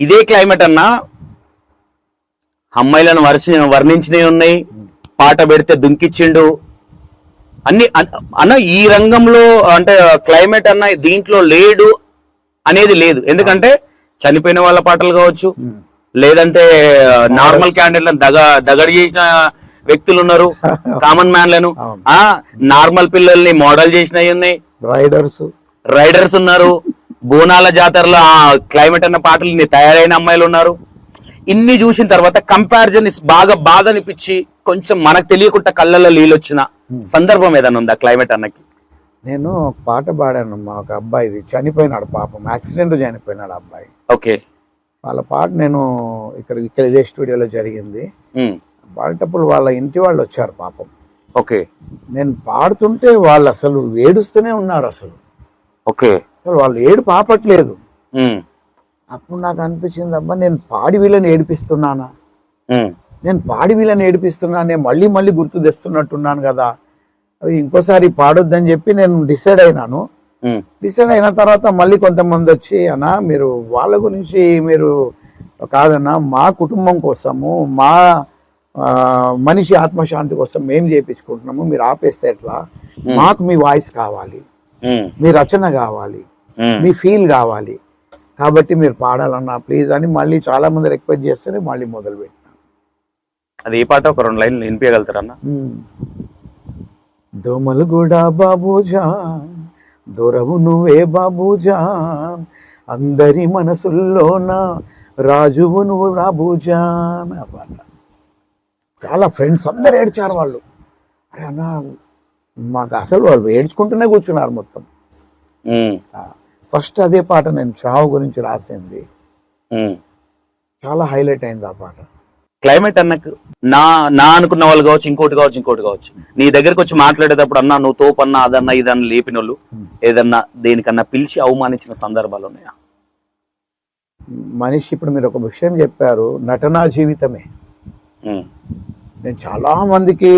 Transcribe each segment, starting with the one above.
ఇదే క్లైమేట్ అన్నా అమ్మాయిలను వర్ష వర్ణించినవి ఉన్నాయి. పాట పెడితే దుంకిచ్చిండు. అన్ని అన్- అన్న ఈ రంగంలో అంటే క్లైమేట్ అన్న దీంట్లో లేడు అనేది లేదు. ఎందుకంటే చనిపోయిన వాళ్ళ పాటలు కావచ్చు లేదంటే నార్మల్ క్యాండిడేట్ దగ దగడి చేసిన వ్యక్తులు ఉన్నారు కామన్ మ్యాన్లను. ఆ నార్మల్ పిల్లల్ని మోడల్ చేసినవి ఉన్నాయి. రైడర్స్ రైడర్స్ ఉన్నారు. బోనాల జాతరలో ఆ క్లైమేట్ అన్న పాటలు ఇన్ని తయారైన అమ్మాయిలు ఉన్నారు. ఇన్ని చూసిన తర్వాత కంపారిజన్ బాగా బాధ అనిపించి కొంచెం మనకు తెలియకుండా కళ్ళల్లో నీళ్ళు వచ్చిన సందర్భం ఏదైనా ఉందా క్లైమేట్ అన్నకి? నేను పాట పాడాను మా ఒక అబ్బాయిది చనిపోయినాడు పాపం యాక్సిడెంట్ చనిపోయినాడు అబ్బాయి. ఓకే. వాళ్ళ పాట నేను ఇక్కడ ఇక్కడ ఇదే స్టూడియోలో జరిగింది. ఉమ్, పాడేటప్పుడు వాళ్ళ ఇంటి వాళ్ళు వచ్చారు పాపం. ఓకే. నేను పాడుతుంటే వాళ్ళు అసలు ఏడుస్తూనే ఉన్నారు అసలు. ఓకే. వాళ్ళు ఏడు పాపట్లేదు ఉమ్, అప్పుడు నాకు అనిపించింది అబ్బా నేను పాడి వీళ్ళని ఏడిపిస్తున్నానా? నేను పాడి వీళ్ళని ఏడిపిస్తున్నానే? మళ్ళీ మళ్ళీ గుర్తు తెస్తున్నట్టున్నాను కదా. అవి ఇంకోసారి పాడొద్దని చెప్పి నేను డిసైడ్ అయినాను. డిసైడ్ అయిన తర్వాత మళ్ళీ కొంతమంది వచ్చి అన్నా మీరు వాళ్ళ గురించి మీరు కాదన్నా మా కుటుంబం కోసము మా మనిషి ఆత్మశాంతి కోసం మేము చేయించుకుంటున్నాము మీరు ఆపేస్తే ఎట్లా? మాకు మీ వాయిస్ కావాలి. మీ రచన కావాలి. మీ ఫీల్ కావాలి. కాబట్టి మీరు పాడాలన్నా ప్లీజ్ అని మళ్ళీ చాలా మంది రిక్వెస్ట్ చేస్తేనే మళ్ళీ మొదలు పెట్టినాను అది ఏ పాట ఒక రెండు లైన్లు వినిపించగలుగుతారన్న? దోమలు కూడా బాబూజాన్ దొరవు నువ్వే బాబూజాన్ అందరి మనసుల్లోన రాజువు నువ్వు రాబూజాన్ ఆ పాట. చాలా ఫ్రెండ్స్ అందరు ఏడ్చారు వాళ్ళు. అరే అన్న మాకు అసలు వాళ్ళు ఏడ్చుకుంటూనే కూర్చున్నారు మొత్తం. ఫస్ట్ అదే పాట నేను చావు గురించి రాసింది. చాలా హైలైట్ అయింది ఆ పాట. క్లైమేట్ అన్నకు నా నా అనుకున్న వాళ్ళు కావచ్చు ఇంకోటి కావచ్చు ఇంకోటి కావచ్చు. నీ దగ్గరకు వచ్చి మాట్లాడేటప్పుడు అన్నా నువ్వు తోపన్నా అదన్నా ఇదన్నా లేపిన వాళ్ళు ఏదన్నా దేనికన్నా పిలిచి అవమానించిన సందర్భాలు ఉన్నాయా? మనిషి ఇప్పుడు మీరు ఒక విషయం చెప్పారు నటనా జీవితమే. నేను చాలా మందికి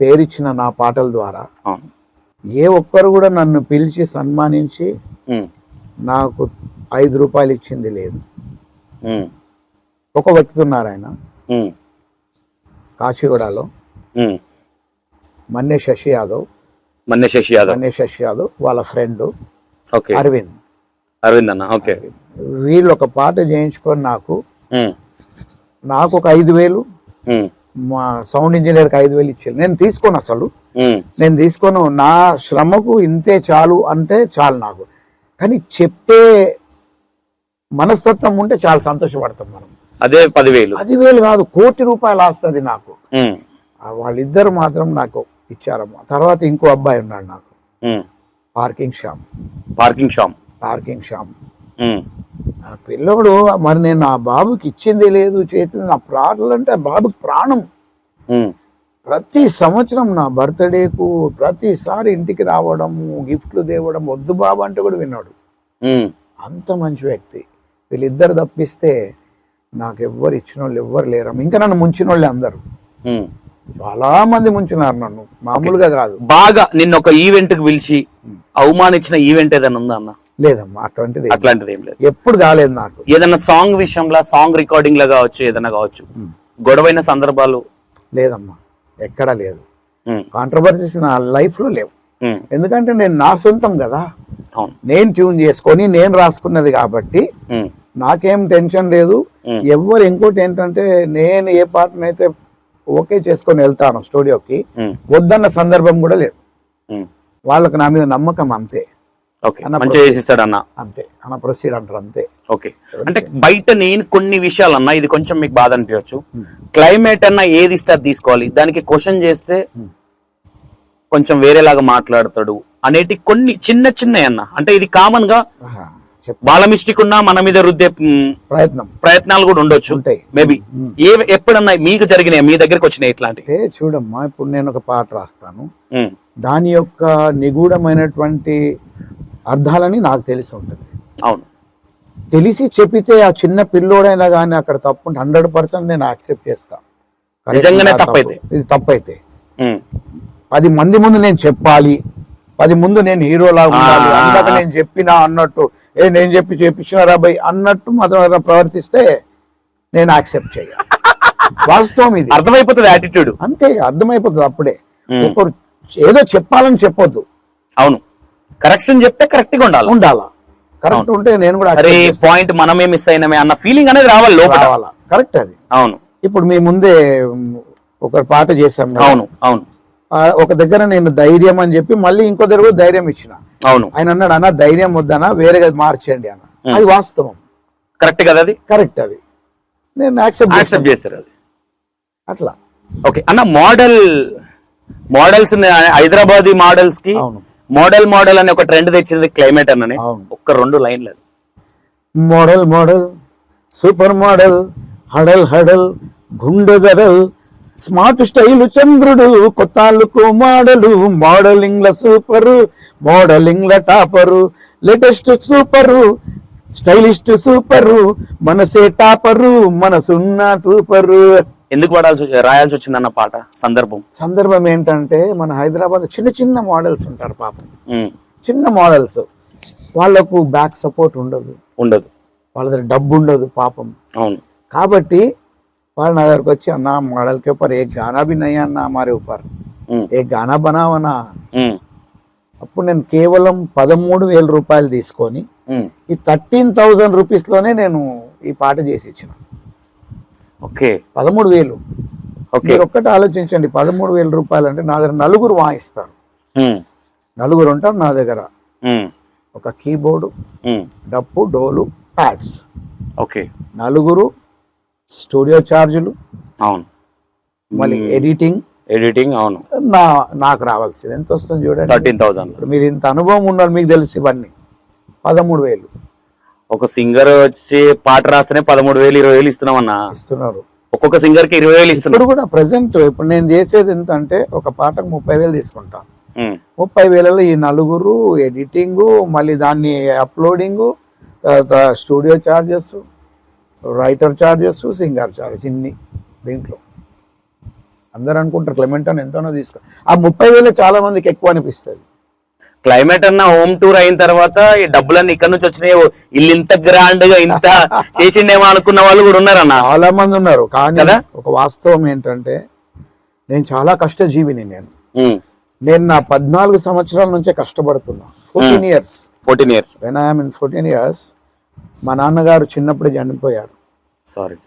పేరిచ్చిన నా పాటల ద్వారా ఏ ఒక్కరు కూడా నన్ను పిలిచి సన్మానించి నాకు ఐదు రూపాయలు ఇచ్చింది లేదు. ఒక వ్యక్తి ఉన్నారు ఆయన. కాచిగూడలో. మన్నే శశి యాదవ్. మన్నే శశి యాదవ్. మన్నే శశి యాదవ్ వాళ్ళ ఫ్రెండ్. ఓకే. అరవింద్. అరవింద్ అన్న ఓకే. వీళ్ళు ఒక పాట చేయించుకొని నాకు నాకు ఒక ఐదు వేలు. మా సౌండ్ ఇంజనీర్కి ఐదు వేలు ఇచ్చారు నేను తీసుకోను అసలు. నేను తీసుకోను. నా శ్రమకు ఇంతే చాలు అంటే చాలు నాకు. కానీ చెప్పే మనస్తత్వం ఉంటే చాలా సంతోషపడతాం మనం. అదే పదివేలు. పదివేలు కాదు కోటి రూపాయలు వస్తుంది నాకు. వాళ్ళిద్దరు మాత్రం నాకు ఇచ్చారమ్మా. తర్వాత ఇంకో అబ్బాయి ఉన్నాడు నాకు. Parking shop parking shop parking shop um, ఆ పిల్లోడు మరి నేను ఆ బాబుకి ఇచ్చింది లేదు చేసింది నా ప్రాణాలు అంటే ఆ బాబుకి ప్రాణం. ప్రతి సంవత్సరం నా బర్త్డేకు ప్రతిసారి ఇంటికి రావడము గిఫ్ట్లు తేవడం వద్దు బాబు అంటే కూడా విన్నాడు. అంత మంచి వ్యక్తి. వీళ్ళిద్దరు తప్పిస్తే నాకు ఎవ్వరు ఇచ్చిన వాళ్ళు ఎవ్వరు లేరమ్మ. ఇంకా నన్ను ముంచిన వాళ్ళే అందరు. చాలా మంది ముంచున్నారు నన్ను. మామూలుగా కాదు. బాగా నిన్న ఒక ఈవెంట్కి పిలిచి అవమానించిన ఈవెంట్ ఏదైనా ఉందా అన్న? లేదమ్మా అటువంటిది అట్లాంటిది ఏం లేదు. ఎప్పుడు కాలేదు నాకు. ఏదైనా సాంగ్ విషయంలో సాంగ్ రికార్డింగ్లో కావచ్చు ఏదైనా కావచ్చు. గొడవైన సందర్భాలు? లేదమ్మా ఎక్కడా లేదు. కాంట్రవర్సీస్ నా లైఫ్లో లేవు. ఉమ్, ఎందుకంటే నేను నా సొంతం కదా. నేను ట్యూన్ చేసుకొని నేను రాసుకున్నది కాబట్టి నాకేం టెన్షన్ లేదు. ఉమ్, ఎవ్వరు ఇంకోటి ఏంటంటే నేను ఏ పాటనైతే ఓకే చేసుకొని వెళ్తాను స్టూడియోకి వద్దన్న సందర్భం కూడా లేదు. వాళ్ళకి నా మీద నమ్మకం అంతే. మంచిగా చేసిస్తాడు అన్న అంతే. అన్న ప్రొసీడ్ అంటారు అంతే. ఓకే. అంటే బయట నేను కొన్ని విషయాలు అన్న ఇది కొంచెం మీకు బాధ అనిపించచ్చు క్లైమేట్ అన్న ఏది ఇస్తే తీసుకోవాలి. దానికి క్వశ్చన్ చేస్తే. కొంచెం వేరేలాగా మాట్లాడతాడు అనేటి కొన్ని చిన్న చిన్నవి అన్న. అంటే ఇది కామన్గా వాళ్ళ మిస్టేక్ ఉన్నా మన మీద రుద్దే ప్రయత్నం. ప్రయత్నాలు కూడా ఉండొచ్చు. మేబీ. ఏ ఎప్పుడన్నా మీకు జరిగినాయి? మీ దగ్గరకు వచ్చినాయి ఇట్లాంటి చూడమ్మా ఇప్పుడు నేను ఒక పాట రాస్తాను. దాని యొక్క నిగూఢమైనటువంటి అర్థాలని నాకు తెలిసి ఉంటుంది. అవును. తెలిసి చెప్పితే ఆ చిన్న పిల్లోడైనా కానీ అక్కడ తప్పు హండ్రెడ్ పర్సెంట్ నేను యాక్సెప్ట్ చేస్తాను. ఇది తప్పైతే. పది మంది ముందు నేను చెప్పాలి. పది ముందు నేను హీరోలా ఉండాలి. అందాక. నేను చెప్పినా అన్నట్టు ఏ నేను చెప్పి చేపించిన రాబాయ్ అన్నట్టు మాత్రం ప్రవర్తిస్తే నేను యాక్సెప్ట్ చేయ వాస్తవం ఇది. అర్థమైపోతుంది యాటిట్యూడ్ అంతే అర్థమైపోతుంది అప్పుడే. ఒకరు ఏదో చెప్పాలని చెప్పొద్దు. అవును. కరెక్షన్ చెప్తే కరెక్ట్గా ఉండాలి. ఉండాలా? కరెక్ట్ ఉంటే నేను కూడా అరే. పాయింట్ మనమే మిస్ అయినమే అన్న ఫీలింగ్ అనేది రావాలి లోపల. రావాలా? కరెక్ట్ అది. అవును. ఇప్పుడు మీ ముందే ఒక పాట చేశాం. అవును అవును. ఒక దగ్గర నేను ధైర్యం అని చెప్పి మళ్ళీ ఇంకో దగ్గర ధైర్యం ఇచ్చిన. అవును. ఆయన అన్నాడు అన్న ధైర్యం వద్దనా వేరేగా మార్చేయండి అన్న. అది వాస్తవం. కరెక్ట్ కదా అది? కరెక్ట్ అది. నేను యాక్సెప్ట్ యాక్సెప్ట్ చేస్తారు అది. అట్లా. ఓకే అన్న మోడల్ మోడల్స్ హైదరాబాద్ మోడల్స్కి అవును. మోడల్ మోడల్ అని ఒక ట్రెండ్ తెచ్చింది క్లైమేట్ అన్నని. ఒక్క రెండు లైన్లు మోడల్ మోడల్ సూపర్ మోడల్ హడల్ హడల్ గుండె ధరల్ స్మార్ట్ స్టైల్ చంద్రుడు కొత్తాళ్ళకు మోడలు మోడలింగ్ ల సూపరు మోడలింగ్ ల topper latest super stylist super మనసే టాపరు మనసున్న టూపరు. ఎందుకు పడాల్సి రాయాల్సి వచ్చిందన్న పాట సందర్భం? సందర్భం ఏంటంటే మన హైదరాబాద్ చిన్న చిన్న మోడల్స్ ఉంటారు పాపం. చిన్న మోడల్స్. వాళ్ళకు బ్యాక్ సపోర్ట్ ఉండదు. ఉండదు. వాళ్ళ దగ్గర డబ్బు ఉండదు పాపం. అవును. కాబట్టి వాళ్ళ నా దగ్గరకు వచ్చి అన్న మోడల్ के ఏ గానా गाना भी नहीं అన్న हमारे ऊपर एक అప్పుడు నేను కేవలం పదమూడు వేల రూపాయలు తీసుకొని ఈ థర్టీన్ థౌజండ్ రూపీస్లోనే నేను ఈ పాట చేసి ఇచ్చిన. ఓకే. పదమూడు వేలు. ఓకే. మీరు ఒక్కటి ఆలోచించండి. పదమూడు వేల రూపాయలు అంటే నా దగ్గర నలుగురు వాయిస్తారు నలుగురు ఉంటారు నా దగ్గర. ఒక కీబోర్డు. డప్పు డోలు ప్యాడ్స్. ఓకే. నలుగురు స్టూడియో ఛార్జీలు. అవును. మళ్ళీ ఎడిటింగ్. ఎడిటింగ్ అవును. నా నాకు రావాల్సింది. ఎంత వస్తుంది చూడండి. థర్టీన్ థౌసండ్ మీరు ఇంత అనుభవం ఉన్నారు మీకు తెలుసు ఇవన్నీ. పదమూడు వేలు. ఒక సింగర్ వచ్చి పాట రాస్తేనే పదమూడు వేలు ఇరవై వేలు ఇస్తున్నాం అన్న ఇస్తున్నారు. ఒక్కొక్క సింగర్కి ఇరవై వేలు ఇస్తున్నాం. ఇప్పుడు కూడా ప్రజెంట్ ఇప్పుడు నేను చేసేది ఎంత అంటే ఒక పాటకు ముప్పై వేలు తీసుకుంటాను ముప్పై వేలలో ఈ నలుగురు ఎడిటింగ్ మళ్ళీ దాన్ని అప్లోడింగ్ తర్వాత studio charges writer charges singer charges ఇన్ని దీంట్లో. అందరు అనుకుంటారు క్లెమెంట్ అని ఎంతనో తీసుకో. ఆ ముప్పై వేలు చాలా మందికి ఎక్కువ అనిపిస్తుంది. క్లైమేట్ అన్న హోమ్ టూర్ అయిన తర్వాత ఈ డబ్బులన్నీ ఇక్కడ నుంచి వచ్చినాయి. ఇల్లు ఇంత గ్రాండ్గా ఇంత చేసిండేమో అనుకున్న వాళ్ళు కూడా ఉన్నారన్న. చాలా మంది ఉన్నారు. కానీ? ఒక వాస్తవం ఏంటంటే నేను చాలా కష్టజీవిని నేను. నేను నా పద్నాలుగు సంవత్సరాల నుంచే కష్టపడుతున్నా. Fourteen years fourteen years when I'm in fourteen years మా నాన్నగారు చిన్నప్పుడే చనిపోయారు. సారీ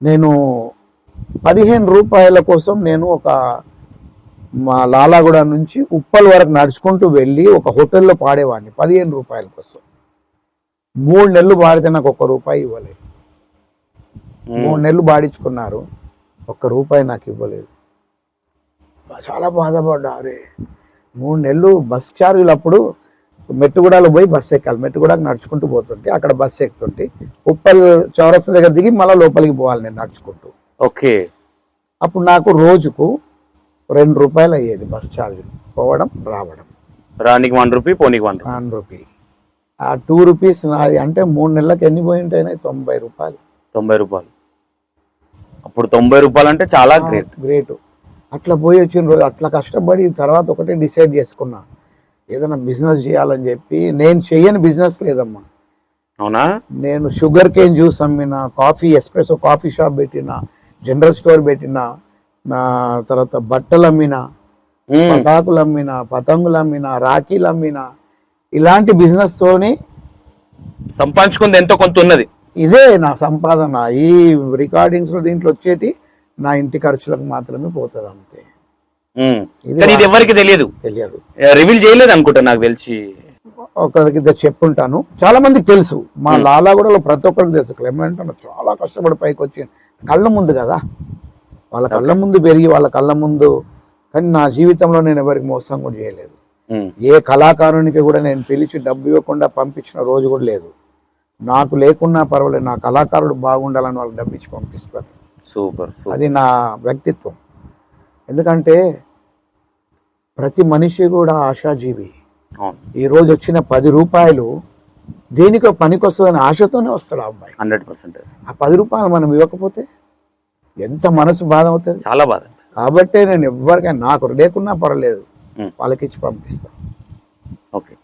నేను పదిహేను రూపాయల కోసం నేను ఒక మా లాలాగూడ నుంచి ఉప్పల్ వరకు నడుచుకుంటూ వెళ్ళి ఒక హోటల్లో పాడేవాడిని. పదిహేను రూపాయల కోసం. మూడు నెలలు పాడితే నాకు ఒక్క రూపాయి ఇవ్వలేదు. మూడు నెలలు పాడించుకున్నారు. ఒక్క రూపాయి నాకు ఇవ్వలేదు. చాలా బాధపడ్డా. అరే మూడు నెలలు బస్ ఛార్జీలు అప్పుడు మెట్టుగూడలో పోయి బస్సు ఎక్కాలి. మెట్టుగూడకు నడుచుకుంటూ పోతుంటే అక్కడ బస్సు ఎక్కుతుంటే ఉప్పల్ చౌరస్తా దగ్గర దిగి మళ్ళీ లోపలికి పోవాలి నేను నడుచుకుంటూ. ఓకే. అప్పుడు నాకు రోజుకు రెండు రూపాయలు అయ్యేది బస్ ఛార్జ్ పోవడం రావడం. రానికి వన్ రూపీ పోనీకి వన్ వన్ రూపీ. ఆ టూ రూపీస్ నాది అంటే మూడు నెలలకు ఎన్ని పోయి ఉంటాయి తొంభై రూపాయలు. తొంభై రూపాయలు. అప్పుడు తొంభై రూపాయలు అంటే చాలా గ్రేట్. గ్రేట్. అట్లా పోయి వచ్చిన రోజు అట్లా కష్టపడి తర్వాత ఒకటే డిసైడ్ చేసుకున్నా. ఏదైనా బిజినెస్ చేయాలని చెప్పి నేను చెయ్యని బిజినెస్ లేదమ్మా. అవునా? నేను షుగర్ కేన్ జ్యూస్ అమ్మిన కాఫీ ఎస్ప్రెసో కాఫీ షాప్ పెట్టిన జనరల్ స్టోర్ పెట్టిన తర్వాత బట్టలు అమ్మిన పటాకులు అమ్మిన పతంగులు అమ్మిన రాఖీలు అమ్మిన ఇలాంటి బిజినెస్ తోని సంపాదించుకుంది ఎంతో కొంత ఉన్నది. ఇదే నా సంపాదన. ఈ రికార్డింగ్స్లో దీంట్లో వచ్చేటి నా ఇంటి ఖర్చులకు మాత్రమే పోతుంది అంతే. ఇది ఎవరికి తెలియదు. తెలియదు. రివీల్ చేయలేదు అనుకుంటా నాకు తెలిసి. ఒకరికి చెప్పుంటాను. చాలా మందికి తెలుసు. మా లాలా కూడా ప్రతి ఒక్కరికి తెలుసు. క్లెమెంట్ చాలా కష్టపడి పైకి వచ్చి కళ్ళ ముందు కదా. వాళ్ళ కళ్ళ ముందు పెరిగి వాళ్ళ కళ్ళ ముందు కానీ నా జీవితంలో నేను ఎవరికి మోసం కూడా చేయలేదు. ఉమ్, ఏ కళాకారునికి కూడా నేను పిలిచి డబ్బు ఇవ్వకుండా పంపించిన రోజు కూడా లేదు. నాకు లేకున్నా పర్వాలేదు నా కళాకారుడు బాగుండాలని వాళ్ళకి డబ్బు ఇచ్చి పంపిస్తాను. సూపర్ అది నా వ్యక్తిత్వం. ఎందుకంటే ప్రతి మనిషి కూడా ఆశాజీవి. ఈ రోజు వచ్చిన పది రూపాయలు దేనికో పనికి వస్తుందని ఆశతోనే వస్తాడు ఆ అబ్బాయి. Hundred percent. ఆ పది రూపాయలు మనం ఇవ్వకపోతే ఎంత మనసు బాధ అవుతుంది చాలా బాధ. కాబట్టే నేను ఎవరికైనా నాకు లేకున్నా పర్వాలేదు. వాళ్ళకి ఇచ్చి పంపిస్తాను ఓకే.